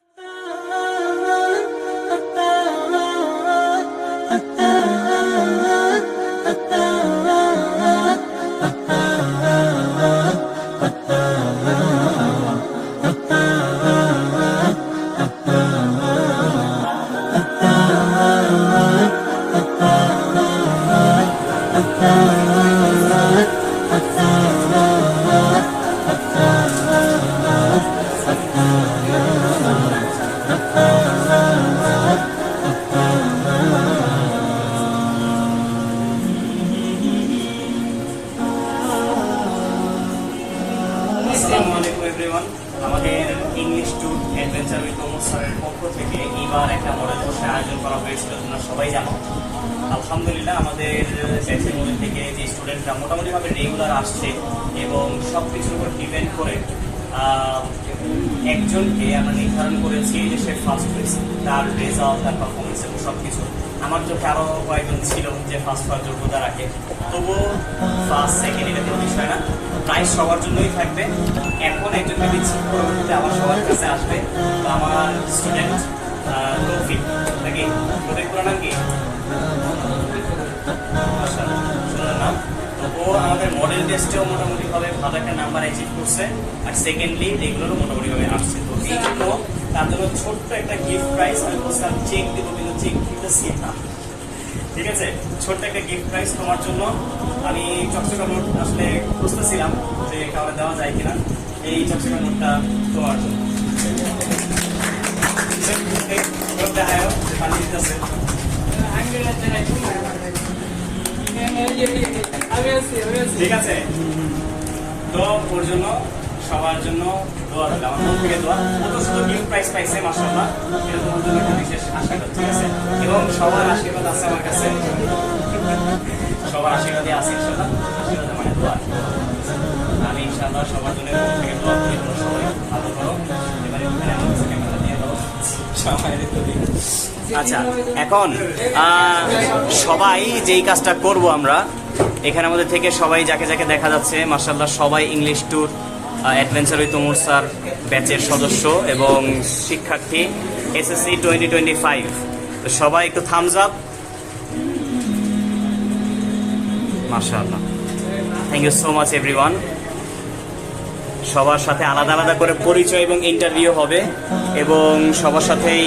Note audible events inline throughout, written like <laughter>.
Uh-huh. <laughs> Everyone, আমাদের English tour adventure with Omar স্যারের পক্ষ থেকে এবার একটা মডেল কোর্সের আয়োজন করা হয়েছিল, তোমরা সবাই জানো। আলহামদুলিল্লাহ, আমাদের ব্যাচের মধ্যে থেকে যে স্টুডেন্টরা মোটামুটিভাবে রেগুলার আসছে এবং সব কিছুর উপর ডিপেন্ড করে একজনকে আমরা নির্ধারণ করেছি যে সে ফার্স্ট হয়েছে তার রেজাল্ট তার পারফরমেন্স এবং সব কিছু আমার চোখে আরও কয়েকজন ছিল যে ফার্স্ট হওয়ার যোগ্যতা রাখে। তবুও ফার্স্ট সেকেন্ড এটা কোনো বিষয় না। প্রায় সবার জন্যই থাকবে। এখন একজন দিচ্ছি, পরবর্তীতে আবার সবার কাছে আসবে। তো আমার স্টুডেন্ট তৌফিক। নাকি? তোদের পুরো নাম কি? নাম। ও আমাদের মডেল টেস্টেও মোটামুটি ভাবে ভালো একটা নাম্বার অ্যাচিভ করছে। আর সেকেন্ডলি রেগুলারও মোটামুটি ভাবে আসছে তো এই জন্য জন্য ছোট্ট একটা গিফট প্রাইস আমি বলছিলাম, চেক দিব কিন্তু চেক দিতেছি না ঠিক আছে? ছোট্ট একটা গিফট প্রাইস তোমার জন্য আমি চকচকা নোট আসলে খুঁজতেছিলাম যে কাউকে দেওয়া যায় কিনা। এই চকচকা নোটটা তোমার জন্য। ঠিক আছে? তো ওর জন্য সবার জন্য দোয়া আমার থেকে দোয়া। শুধু গিফট প্রাইস পাইছে মাসাল্লাহ এটা তোমার জন্য একটা বিশেষ আশীর্বাদ, ঠিক আছে? এবং সবার আশীর্বাদ আছে আমার কাছে। সবার আশীর্বাদে আছে ইনশাল্লাহ আশীর্বাদ মানে দোয়া। আমি ইনশাল্লাহ সবার জন্য থেকে দোয়া করি সবাই ভালো করো। এবারে ওখানে আমার ক্যামেরা দিয়ে দাও। আচ্ছা এখন সবাই যেই কাজটা করব আমরা, এখানে আমাদের থেকে সবাই যাকে যাকে দেখা যাচ্ছে মার্শাল্লাহ সবাই English tour adventure with Omar sir ব্যাচের সদস্য এবং শিক্ষার্থী এসএসসি টোয়েন্টি টোয়েন্টি ফাইভ তো সবাই একটু থামস আপ মার্শাল্লাহ thank you so much everyone সবার সাথে আলাদা আলাদা করে পরিচয় এবং ইন্টারভিউ হবে এবং সবার সাথেই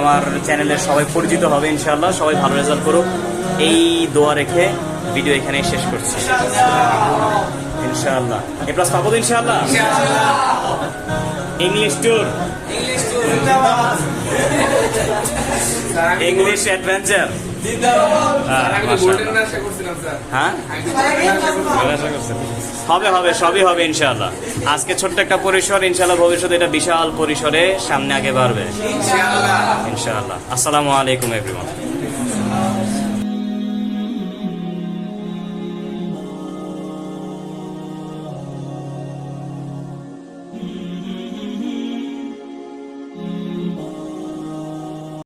আমার চ্যানেলের সবাই পরিচিত হবে ইনশাল্লাহ সবাই ভালো রেজাল্ট করুক। এই দোয়া রেখে ভিডিও এখানে শেষ করছি। ইনশাআল্লাহ। এ প্লাস পাবো ইনশাআল্লাহ? ইংলিশ ট্যুর ইংলিশ অ্যাডভেঞ্চার হ্যাঁ? হবে হবে সবই হবে ইনশাল্লাহ আজকে ছোট্ট একটা পরিসর ইনশাল্লাহ ভবিষ্যতে এটা বিশাল পরিসরে সামনে আগে বাড়বে। ইনশাআল্লাহ। আসসালামু আলাইকুম এভরিওয়ান